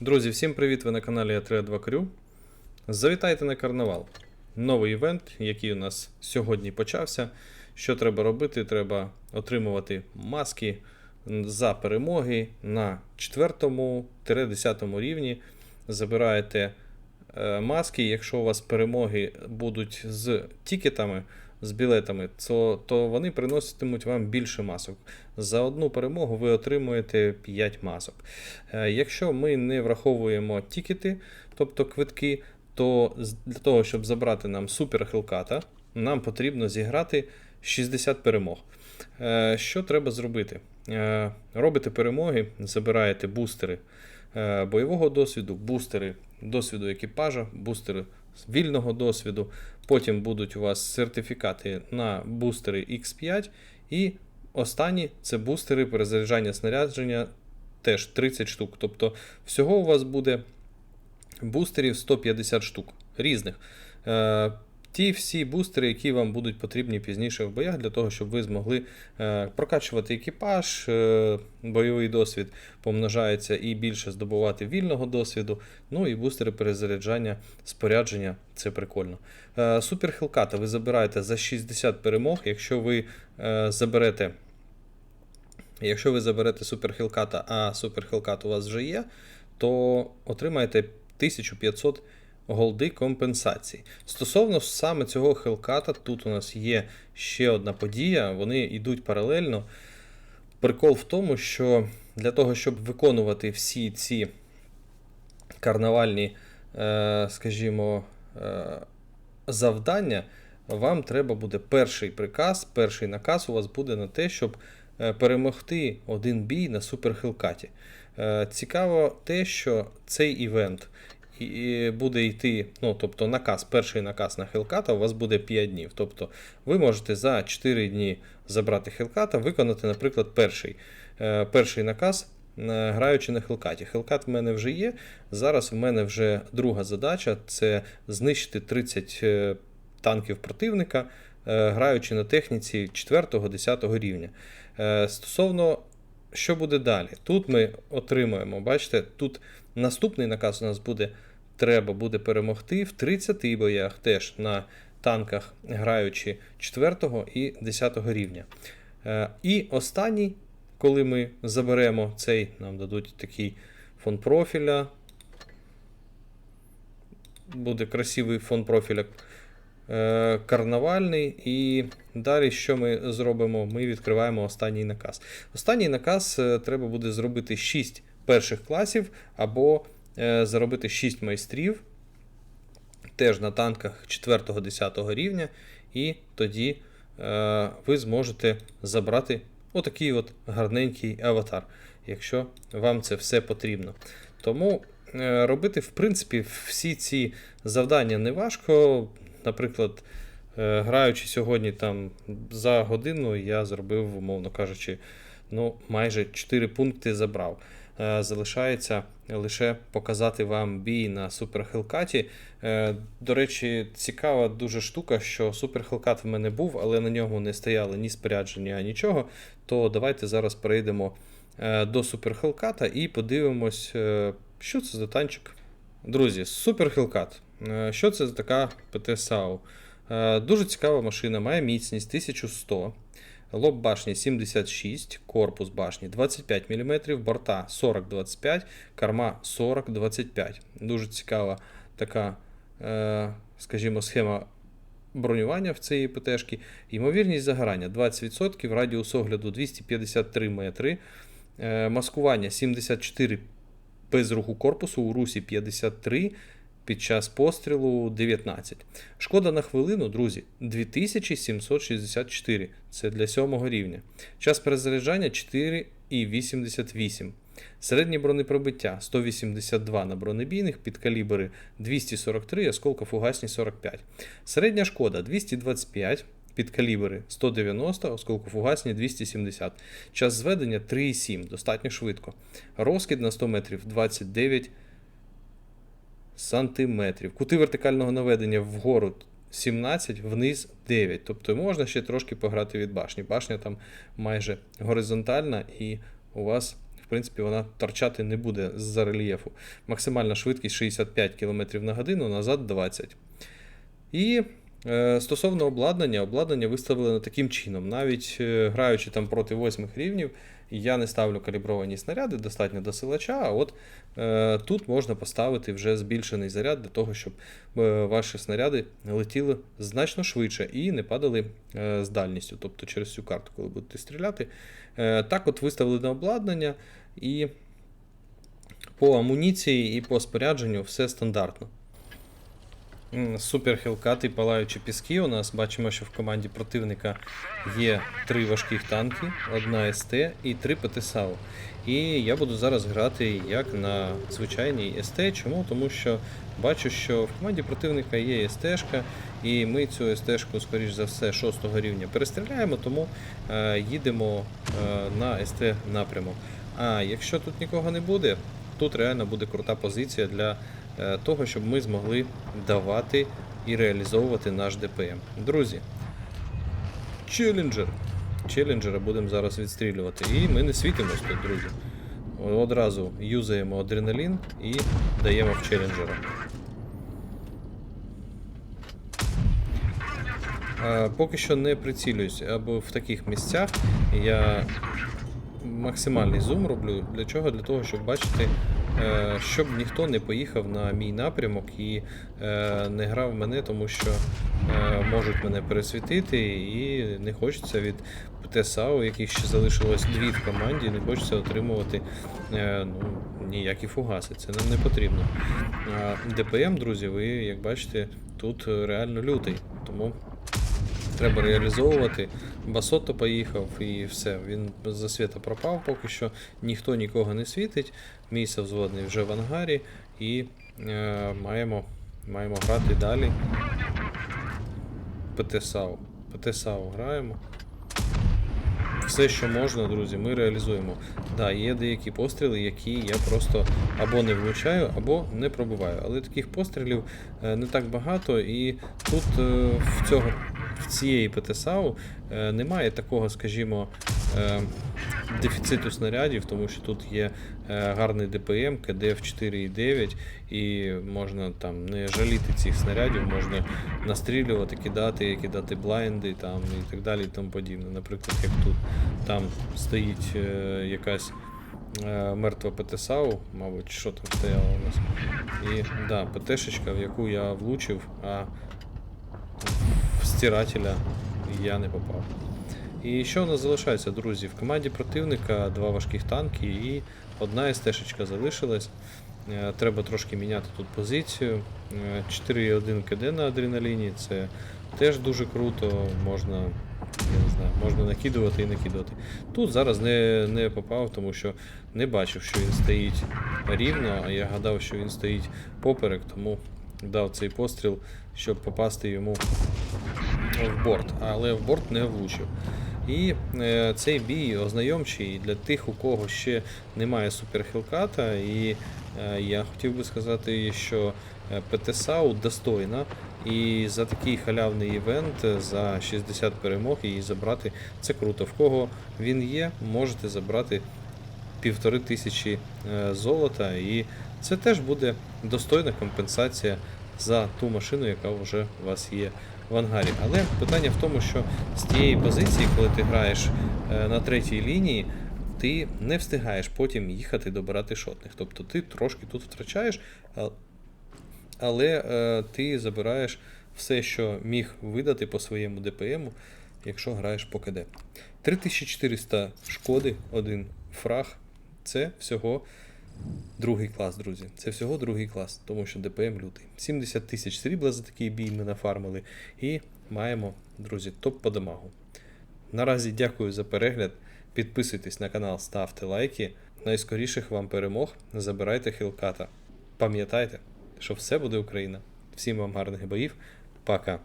Друзі, всім привіт! Ви на каналі А32 Крю. Завітайте на карнавал. Новий івент, який у нас сьогодні почався. Що треба робити? Треба отримувати маски за перемоги на 4-10 рівні. Забираєте е, маски. Якщо у вас перемоги будуть з тікетами, з білетами, то, то вони приноситимуть вам більше масок. За одну перемогу ви отримуєте 5 масок. Е, Якщо ми не враховуємо тікети, тобто квитки, то для того, щоб забрати нам супер хелката, нам потрібно зіграти 60 перемог. Е, Що треба зробити? Е, Робите перемоги, забираєте бустери бойового досвіду, бустери досвіду екіпажа, бустери вільного досвіду. Потім будуть у вас сертифікати на бустери X5. І останні це бустери перезаряджання снарядження теж 30 штук. Тобто всього у вас буде бустерів 150 штук різних. Ті всі бустери, які вам будуть потрібні пізніше в боях, для того, щоб ви змогли е, прокачувати екіпаж, е, бойовий досвід помножається і більше здобувати вільного досвіду. Ну і бустери перезаряджання спорядження це прикольно. Е, Супер Хелката ви забираєте за 60 перемог, якщо ви заберете. Якщо ви заберете Супер Хелката, а Супер Хелкат у вас вже є, то отримаєте 1500 голди компенсації. Стосовно саме цього Хелката, тут у нас є ще одна подія, вони йдуть паралельно. Прикол в тому, що для того, щоб виконувати всі ці карнавальні, е, скажімо, е, завдання, вам треба буде перший приказ, перший наказ у вас буде на те, щоб е, перемогти один бій на суперхелкаті. Е, Цікаво те, що цей івент буде йти, ну тобто наказ, перший наказ на Хелката у вас буде 5 днів. Тобто ви можете за 4 дні забрати Хелката, виконати, наприклад, перший, е, перший наказ. е, Граючи на Хелкаті. Хелкат в мене вже є. Зараз в мене вже друга задача це знищити 30 е, танків противника, граючи на техніці 4-10 рівня. Стосовно що буде далі? Тут ми отримуємо, бачите, тут наступний наказ у нас буде: треба буде перемогти в 30 боях теж на танках, граючи 4 і 10 рівня. Е, І останній, коли ми заберемо цей, нам дадуть такий фон профіля. Буде красивий фон профіля е, карнавальний. І далі, що ми зробимо? Ми відкриваємо останній наказ. Останній наказ е, треба буде зробити 6 перших класів або заробити 6 майстрів. Теж на танках 4-10 рівня, і тоді е, ви зможете забрати отакий от гарненький аватар, якщо вам це все потрібно. Тому е, робити, в принципі, всі ці завдання не важко. Наприклад, е, граючи сьогодні там за годину, я зробив, умовно кажучи, ну, майже 4 пункти забрав. Е, Залишається лише показати вам бій на Супер Хелкаті. Е, До речі, цікава дуже штука, що Супер Хелкат в мене був, але на ньому не стояли ні спорядження, нічого. То давайте зараз перейдемо е, до Супер Хелката і подивимось, що це за танчик. Друзі, Супер Хелкат. Е, Що це за така ПТ-САУ? Дуже цікава машина, має міцність 1100. Лоб башні 76, корпус башні 25 мм, борта 40-25, корма 40-25. Дуже цікава така, е, скажімо, схема бронювання в цієї ПТшки. Ймовірність загорання 20%, радіус огляду 253 метри, е, маскування 74 без руху корпусу, у русі 53, під час пострілу 19. Шкода на хвилину, друзі, 2764. Це для сьомого рівня. Час перезаряджання 4,88. Середнє бронепробиття 182 на бронебійних, підкалібри 243, осколкофугасні 45. Середня шкода 225. Підкалібри 190, осколкофугасні 270. Час зведення 3,7, достатньо швидко. Розкид на 100 метрів 29 сантиметрів. Кути вертикального наведення вгору 17, вниз 9. Тобто можна ще трошки пограти від башні. Башня там майже горизонтальна, і у вас, в принципі, вона торчати не буде з-за рельєфу. Максимальна швидкість 65 км на годину, назад 20 І е, стосовно обладнання, обладнання виставлено таким чином. Навіть е, граючи там проти восьмих рівнів, я не ставлю калібровані снаряди достатньо до силача, а от е, тут можна поставити вже збільшений заряд для того, щоб е, ваші снаряди летіли значно швидше і не падали е, з дальністю, тобто через цю карту, коли будете стріляти. Е, так от виставлене обладнання і по амуніції і по спорядженню все стандартно. Супер хілкати палаючі піски. У нас бачимо, що в команді противника є три важких танки, одна СТ і три ПТСАУ. І я буду зараз грати як на звичайній СТ. Чому? Тому що бачу, що в команді противника є СТшка, і ми цю СТшку, скоріш за все, 6 рівня перестріляємо, тому е, їдемо е, на СТ напрямок. А якщо тут нікого не буде, тут реально буде крута позиція для того, щоб ми змогли давати і реалізовувати наш ДПМ. Друзі, челленджер. Челленджера будемо зараз відстрілювати. І ми не світимось тут, друзі. Одразу юзаємо адреналін і даємо в челленджера. Е, Поки що не прицілююсь або в таких місцях. Я максимальний зум роблю. Для чого? Для того, щоб бачити, е, щоб ніхто не поїхав на мій напрямок і е, не грав мене, тому що е, можуть мене пересвітити, і не хочеться від ПТСАУ, яких ще залишилось дві в команді, не хочеться отримувати е, ну, ніякі фугаси. Це нам не потрібно. А ДПМ, друзі, ви як бачите, тут реально лютий. Тому треба реалізовувати. Басотто поїхав і все. Він за світа пропав поки що. Ніхто нікого не світить. Мій совзводний вже в ангарі і е, маємо, маємо грати далі. ПТСАУ. ПТСАУ граємо. Все, що можна, друзі, ми реалізуємо. Да, є деякі постріли, які я просто або не влучаю, або не пробиваю. Але таких пострілів е, не так багато, і тут е, в цього в цієї ПТСАУ е, немає такого, скажімо, е, дефіциту снарядів, тому що тут є е, гарний ДПМ, КДФ 4,9, і можна там не жаліти цих снарядів, можна настрілювати, кидати, кидати блайнди там, і так далі і тому подібне. Наприклад, як тут там стоїть якась мертва ПТСАУ, мабуть, що там стояло у нас. І да, ПТшечка, в яку я влучив, а стирателя я не попав. І що у нас залишається, друзі? В команді противника два важких танки і одна СТ-шечка залишилась. Е, Треба трошки міняти тут позицію. Е, 4,1 КД на адреналіні, це теж дуже круто. Можна, я не знаю, можна накидувати і накидувати. Тут зараз не, не попав, тому що не бачив, що він стоїть рівно, а я гадав, що він стоїть поперек, тому дав цей постріл, щоб попасти йому в борт, але в борт не влучив. І е, цей бій ознайомчий для тих, у кого ще немає суперхілката. І е, я хотів би сказати, що е, ПТСАУ достойна. І за такий халявний івент, за 60 перемог її забрати це круто. В кого він є, можете забрати півтори тисячі золота, і це теж буде достойна компенсація за ту машину, яка вже у вас є в ангарі. Але питання в тому, що з тієї позиції, коли ти граєш е, на третій лінії, ти не встигаєш потім їхати добирати шотних. Тобто ти трошки тут втрачаєш, але е, ти забираєш все, що міг видати по своєму ДПМу, якщо граєш по КД. 3400 шкоди, один фраг. Це всього другий клас, друзі. Це всього другий клас, тому що ДПМ лютий. 70 тисяч срібла за такий бій ми нафармили. І маємо, друзі, топ по дамагу. Наразі дякую за перегляд. Підписуйтесь на канал, ставте лайки. Найскоріших вам перемог. Забирайте хілката. Пам'ятайте, що все буде Україна. Всім вам гарних боїв. Пока.